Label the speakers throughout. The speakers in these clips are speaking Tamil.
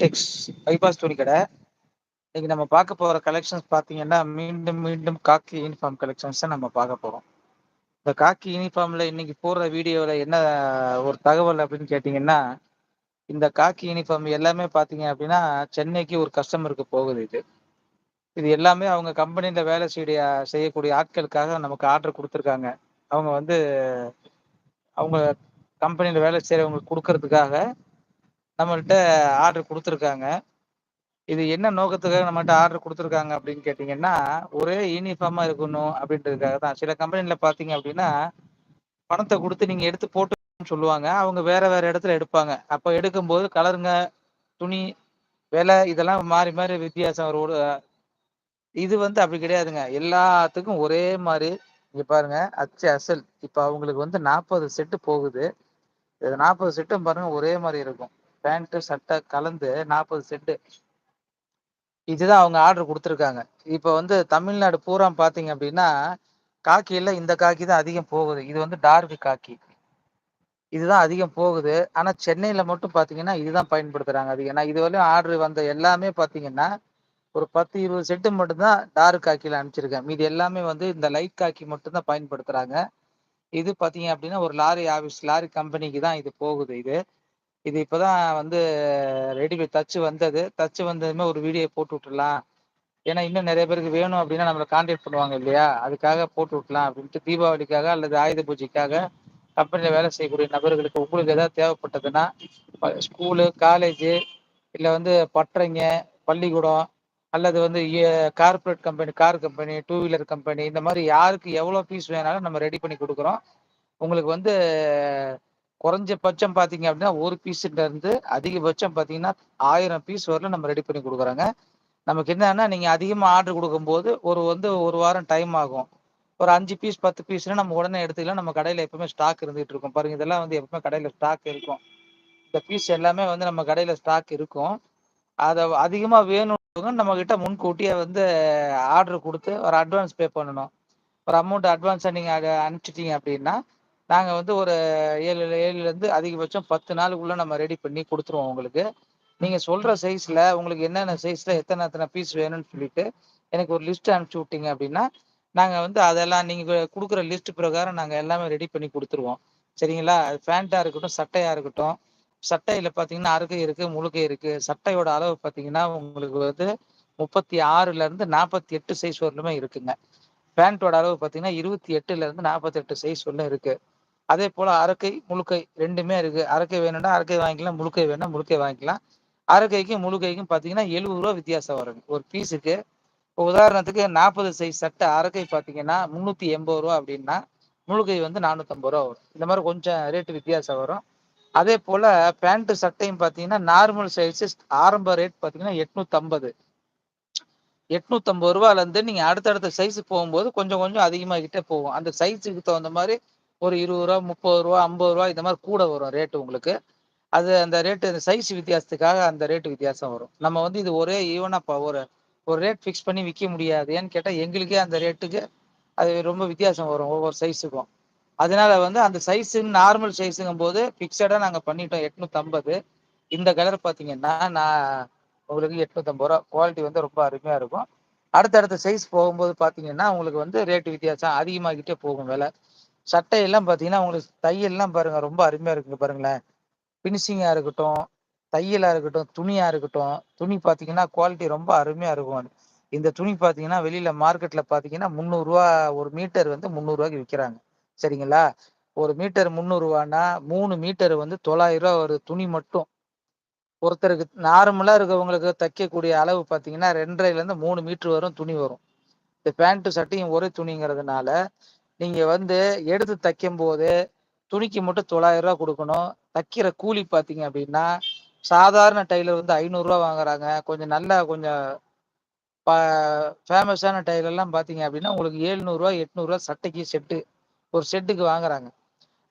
Speaker 1: டெக்ஸ் பைபாஸ் துணி கடை. இன்னைக்கு நம்ம பார்க்க போகிற கலெக்ஷன்ஸ் பார்த்தீங்கன்னா மீண்டும் மீண்டும் காக்கி யூனிஃபார்ம் கலெக்ஷன்ஸ் தான் நம்ம பார்க்க போகிறோம் இந்த காக்கி யூனிஃபார்மில் இன்னைக்கு போடுற வீடியோவில் என்ன ஒரு தகவல் அப்படின்னு கேட்டிங்கன்னா இந்த காக்கி யூனிஃபார்ம் எல்லாமே பார்த்தீங்க அப்படின்னா சென்னைக்கு ஒரு கஸ்டமருக்கு போகுது இது. இது எல்லாமே அவங்க கம்பெனியில் வேலை செய்ய செய்யக்கூடிய ஆட்களுக்காக நமக்கு ஆர்டர் கொடுத்துருக்காங்க. அவங்க வந்து அவங்க கம்பெனியில் வேலை செய்கிறவங்களுக்கு கொடுக்கறதுக்காக நம்மள்கிட்ட ஆர்டர் கொடுத்துருக்காங்க. இது என்ன நோக்கத்துக்காக நம்மகிட்ட ஆர்டர் கொடுத்துருக்காங்க அப்படின்னு கேட்டிங்கன்னா ஒரே யூனிஃபார்மாக இருக்கணும் அப்படின்றதுக்காக தான். சில கம்பெனியில் பார்த்தீங்க அப்படின்னா பணத்தை கொடுத்து நீங்கள் எடுத்து போட்டுன்னு சொல்லுவாங்க. அவங்க வேற வேற இடத்துல எடுப்பாங்க. அப்போ எடுக்கும்போது கலருங்க துணி விலை இதெல்லாம் மாறி மாறி வித்தியாசம் ஒரு இது வந்து அப்படி கிடையாதுங்க. எல்லாத்துக்கும் ஒரே மாதிரி இங்க பாருங்க அச்சு அசல். இப்போ அவங்களுக்கு வந்து நாற்பது செட்டு போகுது. இது நாற்பது செட்டும் பாருங்க ஒரே மாதிரி இருக்கும். பேண்ட்டு சட்டை கலந்து நாற்பது செட்டு இதுதான் அவங்க ஆர்டர் கொடுத்துருக்காங்க. இப்போ வந்து தமிழ்நாடு பூரா பார்த்தீங்க அப்படின்னா காக்கியில் இந்த காக்கி தான் அதிகம் போகுது. இது வந்து டார்க் காக்கி. இதுதான் அதிகம் போகுது. ஆனால் சென்னையில் மட்டும் பார்த்தீங்கன்னா இதுதான் பயன்படுத்துகிறாங்க அதிகம். ஏன்னா இது வரையும் ஆர்டர் வந்த எல்லாமே பார்த்தீங்கன்னா ஒரு பத்து இருபது செட்டு மட்டும்தான் டார்க் காக்கியில் அனுப்பிச்சிருக்கேன் மீது எல்லாமே வந்து இந்த லைட் காக்கி மட்டும்தான் பயன்படுத்துகிறாங்க இது பார்த்தீங்க அப்படின்னா ஒரு லாரி ஆஃபீஸ் லாரி கம்பெனிக்கு தான் இது போகுது இது. இது இப்போதான் வந்து ரெடிமேட் தச்சு வந்தது. தச்சு வந்ததுமே ஒரு வீடியோ போட்டு விட்டுலாம் ஏன்னா இன்னும் நிறைய பேருக்கு வேணும் அப்படின்னா நம்மளை கான்டாக்ட் பண்ணுவாங்க இல்லையா? அதுக்காக போட்டு விட்டலாம் அப்படின்ட்டு தீபாவளிக்காக அல்லது ஆயுத பூஜைக்காக கம்பெனியில் வேலை செய்யக்கூடிய நபர்களுக்கு உங்களுக்கு எதாவது தேவைப்பட்டதுன்னா ஸ்கூலு காலேஜு இல்லை வந்து பட்டறைங்க பள்ளிக்கூடம் அல்லது வந்து corporate company car company two wheeler company இந்த மாதிரி யாருக்கு எவ்வளோ ஃபீஸ் வேணாலும் நம்ம ரெடி பண்ணி கொடுக்குறோம். உங்களுக்கு வந்து குறைஞ்சபட்சம் பார்த்தீங்க அப்படின்னா ஒரு பீஸுல இருந்து அதிகபட்சம் பார்த்தீங்கன்னா ஆயிரம் பீஸ் வரலும் நம்ம ரெடி பண்ணி கொடுக்குறோங்க. நமக்கு என்னன்னா நீங்கள் அதிகமாக ஆர்டர் கொடுக்கும்போது ஒரு வந்து ஒரு வாரம் டைம் ஆகும். ஒரு அஞ்சு பீஸ் பத்து பீஸ்னா நம்ம உடனே எடுத்துக்கலாம். நம்ம கடையில் எப்பவுமே ஸ்டாக் இருந்துகிட்டு இருக்கும். பாருங்க இதெல்லாம் வந்து எப்பவுமே கடையில் ஸ்டாக் இருக்கும். இந்த பீஸ் எல்லாமே வந்து நம்ம கடையில் ஸ்டாக் இருக்கும். அதை அதிகமாக வேணும் நம்ம கிட்ட முன்கூட்டியே வந்து ஆர்டர் கொடுத்து ஒரு அட்வான்ஸ் பே பண்ணணும். ஒரு அமௌண்ட் அட்வான்ஸாக நீங்கள் அதை அனுப்பிச்சிட்டீங்க அப்படின்னா நாங்கள் வந்து ஒரு ஏழு ஏழுலேருந்து அதிகபட்சம் பத்து நாளுக்குள்ளே நம்ம ரெடி பண்ணி கொடுத்துருவோம் உங்களுக்கு. நீங்கள் சொல்கிற சைஸில் உங்களுக்கு என்னென்ன சைஸில் எத்தனை எத்தனை பீஸ் வேணும்னு சொல்லிட்டு எனக்கு ஒரு லிஸ்ட் அனுப்பிச்சி விட்டீங்க அப்படின்னா நாங்கள் வந்து அதெல்லாம் நீங்கள் கொடுக்குற லிஸ்ட் பிரகாரம் நாங்கள் எல்லாமே ரெடி பண்ணி கொடுத்துருவோம். சரிங்களா? அது பேண்ட்டாக இருக்கட்டும் சட்டையாக இருக்கட்டும். சட்டையில் பார்த்தீங்கன்னா அறுக்கை இருக்குது முழுக்கை இருக்குது சட்டையோட அளவு பார்த்தீங்கன்னா உங்களுக்கு வந்து முப்பத்தி ஆறுலேருந்து நாற்பத்தி எட்டு சைஸ் வரலுமே இருக்குங்க. பேண்ட்டோட அளவு பார்த்தீங்கன்னா இருபத்தி எட்டுலேருந்து நாற்பத்தெட்டு சைஸ் வரலும் இருக்குது அதே போல் அரக்கை முழுக்கை ரெண்டுமே இருக்குது அரக்கை வேணும்னா அரக்கை வாங்கிக்கலாம் முழுக்கை வேணும்னா முழுக்கை வாங்கிக்கலாம். அரக்கைக்கும் முழுக்கைக்கும் பார்த்தீங்கன்னா எழுபது ரூபா வித்தியாசம் வருங்க. ஒரு பீஸுக்கு இப்போ உதாரணத்துக்கு நாற்பது சைஸ் சட்டை அரக்கை பார்த்தீங்கன்னா முந்நூற்றி எண்பது ரூபா அப்படின்னா முழுக்கை வந்து நானூற்றம்பது ரூபா வரும். இந்த மாதிரி கொஞ்சம் ரேட்டு வித்தியாசம் வரும். அதே போல் பேண்ட்டு சட்டையும் பார்த்தீங்கன்னா நார்மல் சைஸு ஆரம்ப ரேட் பார்த்தீங்கன்னா எட்நூற்றம்பது எட்நூற்றம்பது ரூபாலேருந்து நீங்கள் அடுத்தடுத்த சைஸுக்கு போகும்போது கொஞ்சம் கொஞ்சம் அதிகமாகிட்டே போகும். அந்த சைஸுக்கு தகுந்த மாதிரி ஒரு இருபது ரூபா முப்பது ரூபா ஐம்பது ரூபா இந்த மாதிரி கூட வரும் ரேட்டு உங்களுக்கு. அது அந்த ரேட்டு அந்த சைஸ் வித்தியாசத்துக்காக அந்த ரேட்டு வித்தியாசம் வரும். நம்ம வந்து இது ஒரே ஈவனாக ஒரு ஒரு ரேட் ஃபிக்ஸ் பண்ணி விற்க முடியாது. ஏன்னு கேட்டால் எங்களுக்கே அந்த ரேட்டுக்கு அது ரொம்ப வித்தியாசம் வரும் ஒவ்வொரு சைஸுக்கும் அதனால வந்து அந்த சைஸு நார்மல் சைஸுங்கும் போது ஃபிக்ஸடாக நாங்கள் பண்ணிட்டோம் எட்நூற்றம்பது இந்த கலர் பார்த்தீங்கன்னா நான் உங்களுக்கு எட்நூற்றம்பது ரூபா. குவாலிட்டி வந்து ரொம்ப அருமையாக இருக்கும். அடுத்தடுத்த சைஸ் போகும்போது பார்த்தீங்கன்னா உங்களுக்கு வந்து ரேட்டு வித்தியாசம் அதிகமாகிட்டே போகும் விலை. சட்டையெல்லாம் பார்த்தீங்கன்னா உங்களுக்கு தையல்லாம் பாருங்க ரொம்ப அருமையாக இருக்குங்க பாருங்களேன். ஃபினிஷிங்காக இருக்கட்டும் தையலாக இருக்கட்டும் துணியாக இருக்கட்டும் துணி பார்த்தீங்கன்னா குவாலிட்டி ரொம்ப அருமையாக இருக்கும் இந்த துணி பார்த்தீங்கன்னா வெளியில் மார்க்கெட்டில் பார்த்தீங்கன்னா முந்நூறுரூவா ஒரு மீட்டர் வந்து முந்நூறுரூவாய்க்கு விற்கிறாங்க சரிங்களா? ஒரு மீட்டர் முந்நூறுரூவானா மூணு மீட்டர் வந்து தொள்ளாயிரரூவா ஒரு துணி மட்டும். ஒருத்தருக்கு நார்மலாக இருக்கவங்களுக்கு தைக்கக்கூடிய அளவு பார்த்தீங்கன்னா ரெண்டரைலேருந்து மூணு மீட்ரு வரும் துணி வரும். இந்த பேண்ட்டு சட்டையும் ஒரே துணிங்கிறதுனால நீங்கள் வந்து எடுத்து தைக்கும் போது துணிக்கு மட்டும் தொள்ளாயிரம் ரூபா கொடுக்கணும். தைக்கிற கூலி பார்த்தீங்க அப்படின்னா சாதாரண டைலர் வந்து ஐநூறுரூவா வாங்குறாங்க. கொஞ்சம் நல்லா கொஞ்சம் ஃபேமஸான டைலர்லாம் பார்த்தீங்க அப்படின்னா உங்களுக்கு ஏழ்நூறுரூவா எட்நூறுரூவா சட்டைக்கு செட்டு ஒரு செட்டுக்கு வாங்குறாங்க.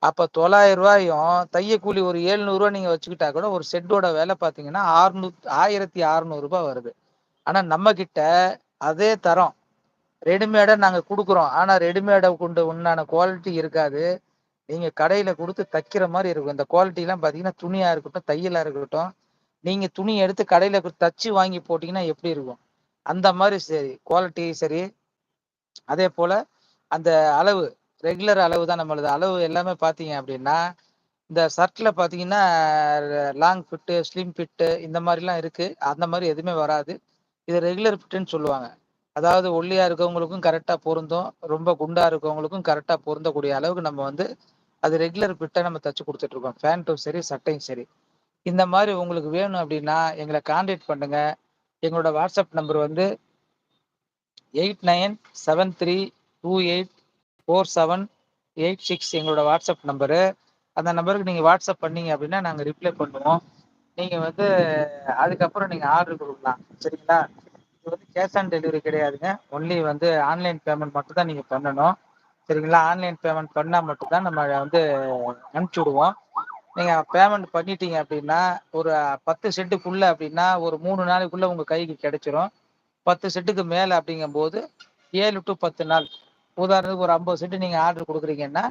Speaker 1: அப்போ தொள்ளாயிரம் ரூபாயும் தைய கூலி ஒரு ஏழ்நூறுவா நீங்கள் வச்சுக்கிட்டா கூட ஒரு செட்டோட விலை பார்த்தீங்கன்னா ஆறுநூ ஆயிரத்தி அறநூறுபா வருது. ஆனால் நம்மக்கிட்ட அதே தரம் ரெடிமேடாக நாங்கள் கொடுக்குறோம். ஆனால் ரெடிமேடை கொண்டு உண்டான குவாலிட்டி இருக்காது. நீங்கள் கடையில் கொடுத்து தைக்கிற மாதிரி இருக்கும். இந்த குவாலிட்டிலாம் பார்த்தீங்கன்னா துணியாக இருக்கட்டும் தையலாக இருக்கட்டும் நீங்கள் துணி எடுத்து கடையில் தச்சு வாங்கி போட்டிங்கன்னா எப்படி இருக்கும்? அந்த மாதிரி சரி குவாலிட்டி சரி. அதே போல் அந்த அளவு ரெகுலர் அளவு தான் நம்மளது. அளவு எல்லாமே பார்த்தீங்க அப்படின்னா இந்த ஷர்ட்டில் பார்த்தீங்கன்னா லாங் ஃபிட்டு ஸ்லிம் ஃபிட்டு இந்த மாதிரிலாம் இருக்குது அந்த மாதிரி எதுவுமே வராது. இது ரெகுலர் ஃபிட்டுன்னு சொல்லுவாங்க. அதாவது ஒல்லியா இருக்கவங்களுக்கும் கரெக்டாக பொருந்தும் ரொம்ப குண்டா இருக்கவங்களுக்கும் கரெக்டாக பொருந்தக்கூடிய அளவுக்கு நம்ம வந்து அது ரெகுலர் பிட்டை நம்ம தச்சு கொடுத்துட்டு இருக்கோம். ஃபேண்ட்டும் சரி சட்டையும் சரி. இந்த மாதிரி உங்களுக்கு வேணும் அப்படின்னா எங்களை கான்டாக்ட் பண்ணுங்க. எங்களோட வாட்ஸ்அப் நம்பர் வந்து eight nine seven three two eight four seven eight six எங்களோட வாட்ஸ்அப் நம்பரு அந்த நம்பருக்கு நீங்கள் வாட்ஸ்அப் பண்ணீங்க அப்படின்னா நாங்கள் ரிப்ளை பண்ணுவோம். நீங்கள் வந்து அதுக்கப்புறம் நீங்கள் ஆர்டர் கொடுக்கலாம். சரிங்களா? இது வந்து கேஷ் ஆன் டெலிவரி கிடையாதுங்க. ஒன்லி வந்து ஆன்லைன் பேமெண்ட் மட்டும் தான் நீங்கள் பண்ணணும். சரிங்களா? ஆன்லைன் பேமெண்ட் பண்ணால் மட்டும்தான் நம்ம வந்து அனுப்பிச்சி விடுவோம். நீங்கள் பேமெண்ட் பண்ணிட்டீங்க அப்படின்னா ஒரு பத்து செட்டுக்குள்ளே அப்படின்னா ஒரு மூணு நாளைக்குள்ளே உங்கள் கைக்கு கிடைச்சிரும். பத்து செட்டுக்கு மேலே அப்படிங்கும்போது ஏழு டு பத்து நாள். உதாரணத்துக்கு ஒரு ஐம்பது செட்டு நீங்கள் ஆர்டர் கொடுக்குறீங்கன்னா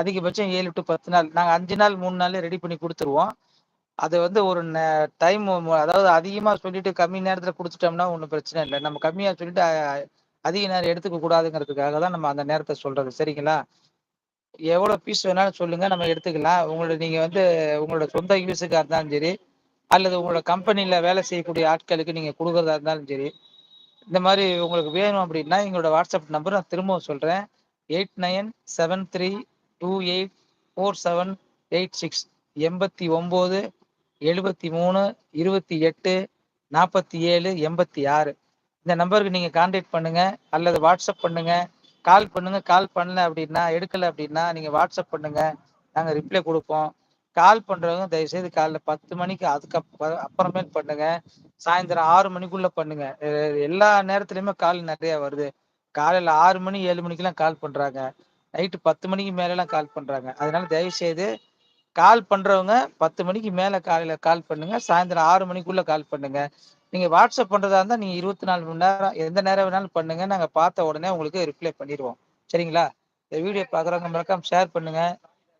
Speaker 1: அதிகபட்சம் ஏழு டு பத்து நாள். நாங்கள் அஞ்சு நாள் மூணு நாள் ரெடி பண்ணி கொடுத்துருவோம். அது வந்து ஒரு டைம் அதாவது அதிகமாக சொல்லிட்டு கம்மி நேரத்தில் கொடுத்துட்டோம்னா ஒன்றும் பிரச்சனை இல்லை. நம்ம கம்மியாக சொல்லிட்டு அதிக நேரம் எடுத்துக்க கூடாதுங்கிறதுக்காக தான் நம்ம அந்த நேரத்தை சொல்றது. சரிங்களா? எவ்வளோ பீஸ் வேணாலும் சொல்லுங்க நம்ம எடுத்துக்கலாம். உங்களோட நீங்க வந்து உங்களோட சொந்த யூஸுக்காக இருந்தாலும் சரி அல்லது உங்களோட கம்பெனியில வேலை செய்யக்கூடிய ஆட்களுக்கு நீங்க கொடுக்கறதா இருந்தாலும் சரி இந்த மாதிரி உங்களுக்கு வேணும் அப்படின்னா எங்களோட வாட்ஸ்அப் நம்பர் நான் திரும்பவும் சொல்கிறேன் eight nine seven three two eight four seven eight six எண்பத்தி ஒம்பது எழுபத்தி மூணு இருபத்தி எட்டு நாற்பத்தி ஏழு எண்பத்தி ஆறு. இந்த நம்பருக்கு நீங்கள் கான்டாக்ட் பண்ணுங்க அல்லது வாட்ஸ்அப் பண்ணுங்க. கால் பண்ணுங்க கால் பண்ணல அப்படின்னா எடுக்கல அப்படின்னா நீங்கள் வாட்ஸ்அப் பண்ணுங்க. நாங்கள் ரிப்ளை கொடுப்போம். கால் பண்ணுறவங்க தயவுசெய்து காலைல பத்து மணிக்கு அதுக்கு அப்புறமேல் பண்ணுங்க. சாயந்தரம் ஆறு மணிக்குள்ள பண்ணுங்க. எல்லா நேரத்துலையுமே கால் நிறைய வருது. காலையில் ஆறு மணி ஏழு மணிக்கெல்லாம் கால் பண்ணுறாங்க நைட்டு பத்து மணிக்கு மேல கால் பண்ணுறாங்க அதனால தயவு செய்து கால் பண்ணுறவங்க பத்து மணிக்கு மேலே காலையில் கால் பண்ணுங்கள் சாயந்தரம் ஆறு மணிக்குள்ளே கால் பண்ணுங்கள் நீங்கள் வாட்ஸ்அப் பண்ணுறதா இருந்தால் நீங்கள் இருபத்தி நாலு மணி நேரம் எந்த நேரம் வேணாலும் பண்ணுங்கள் நாங்கள் பார்த்த உடனே உங்களுக்கு ரிப்ளை பண்ணிடுவோம். சரிங்களா? இந்த வீடியோ பார்க்குறவங்க மறக்காம ஷேர் பண்ணுங்கள்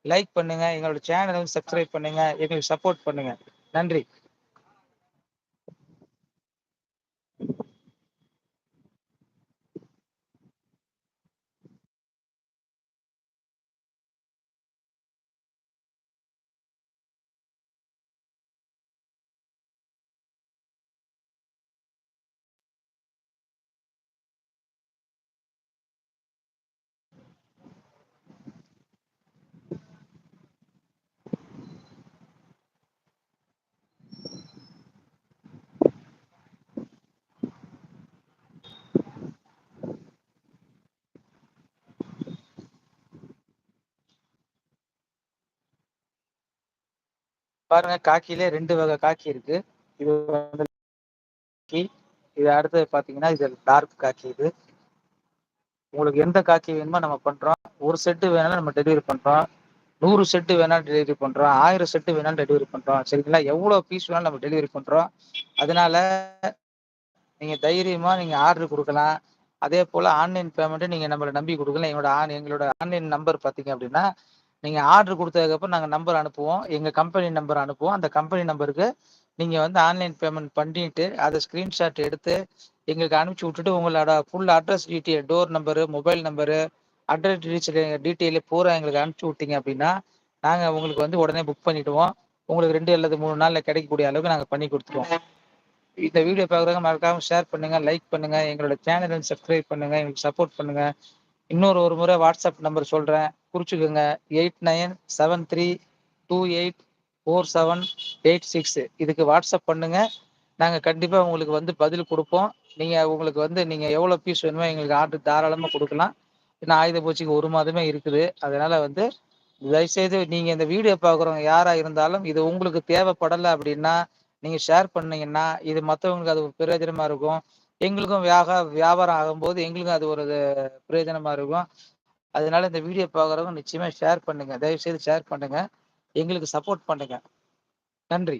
Speaker 1: லைக் பண்ணுங்கள் எங்களோட சேனலை சப்ஸ்கிரைப் பண்ணுங்கள் எங்களுக்கு சப்போர்ட் பண்ணுங்கள் நன்றி. பாருங்க காக்கிலே ரெண்டு வகை காக்கி இருக்கு. இது வந்து இது அடுத்தது பாத்தீங்கன்னா இது டார்க் காக்கி இது. உங்களுக்கு எந்த காக்கி வேணுமோ நம்ம பண்றோம். ஒரு செட்டு வேணாலும் நம்ம டெலிவரி பண்றோம். நூறு செட்டு வேணாலும் டெலிவரி பண்றோம். ஆயிரம் செட்டு வேணாலும் டெலிவரி பண்றோம். சரிங்களா? எவ்வளவு பீஸ் வேணாலும் நம்ம டெலிவரி பண்றோம். அதனால நீங்க தைரியமா நீங்க ஆர்டர் கொடுக்கலாம். அதே போல ஆன்லைன் பேமெண்ட் நீங்க நம்மளை நம்பி கொடுக்கலாம். எங்களோட ஆன் எங்களோட ஆன்லைன் நம்பர் பாத்தீங்க அப்படின்னா நீங்கள் ஆர்டர் கொடுத்ததுக்கப்புறம் நாங்கள் நம்பர் அனுப்புவோம். எங்கள் கம்பெனி நம்பர் அனுப்புவோம். அந்த கம்பெனி நம்பருக்கு நீங்கள் வந்து ஆன்லைன் பேமெண்ட் பண்ணிட்டு அதை ஸ்க்ரீன்ஷாட் எடுத்து எங்களுக்கு அனுப்பிச்சி விட்டுட்டு உங்களோட full address detail door number mobile number address detail detail பூரா எங்களுக்கு அனுப்பிச்சி விட்டீங்க அப்படின்னா நாங்கள் உங்களுக்கு வந்து உடனே புக் பண்ணிவிடுவோம் உங்களுக்கு ரெண்டு அல்லது மூணு நாளில் கிடைக்கக்கூடிய அளவுக்கு நாங்கள் பண்ணி கொடுத்துருவோம். இந்த வீடியோ பார்க்குறவங்க மறக்காமல் ஷேர் பண்ணுங்கள் லைக் பண்ணுங்கள் எங்களோட சேனலை சப்ஸ்கிரைப் பண்ணுங்கள் எங்களுக்கு சப்போர்ட் பண்ணுங்கள் இன்னொரு ஒரு முறை வாட்ஸ்அப் நம்பர் சொல்கிறேன் குறிச்சுக்கோங்க. Eight nine seven three two eight four seven eight six. இதுக்கு வாட்ஸ்அப் பண்ணுங்க. நாங்கள் கண்டிப்பாக உங்களுக்கு வந்து பதில் கொடுப்போம். நீங்கள் உங்களுக்கு வந்து நீங்கள் எவ்வளோ பீஸ் வேணுமோ எங்களுக்கு ஆர்டர் தாராளமாக கொடுக்கலாம். ஏன்னா ஆயுத பூச்சிக்கு ஒரு மாதமே இருக்குது. அதனால் வந்து தயவுசெய்து நீங்கள் இந்த வீடியோ பார்க்குறவங்க யாராக இருந்தாலும் இது உங்களுக்கு தேவைப்படலை அப்படின்னா நீங்கள் ஷேர் பண்ணீங்கன்னா இது மற்றவங்களுக்கு அது ஒரு பிரயோஜனமாக இருக்கும். எங்களுக்கும் வியாக வியாபாரம் ஆகும்போது எங்களுக்கும் அது ஒரு பிரயோஜனமாக இருக்கும். அதனால இந்த வீடியோ பார்க்குறவங்க நிச்சயமா ஷேர் பண்ணுங்க. தயவு செய்து ஷேர் பண்ணுங்க. எங்களுக்கு சப்போர்ட் பண்ணுங்க. நன்றி.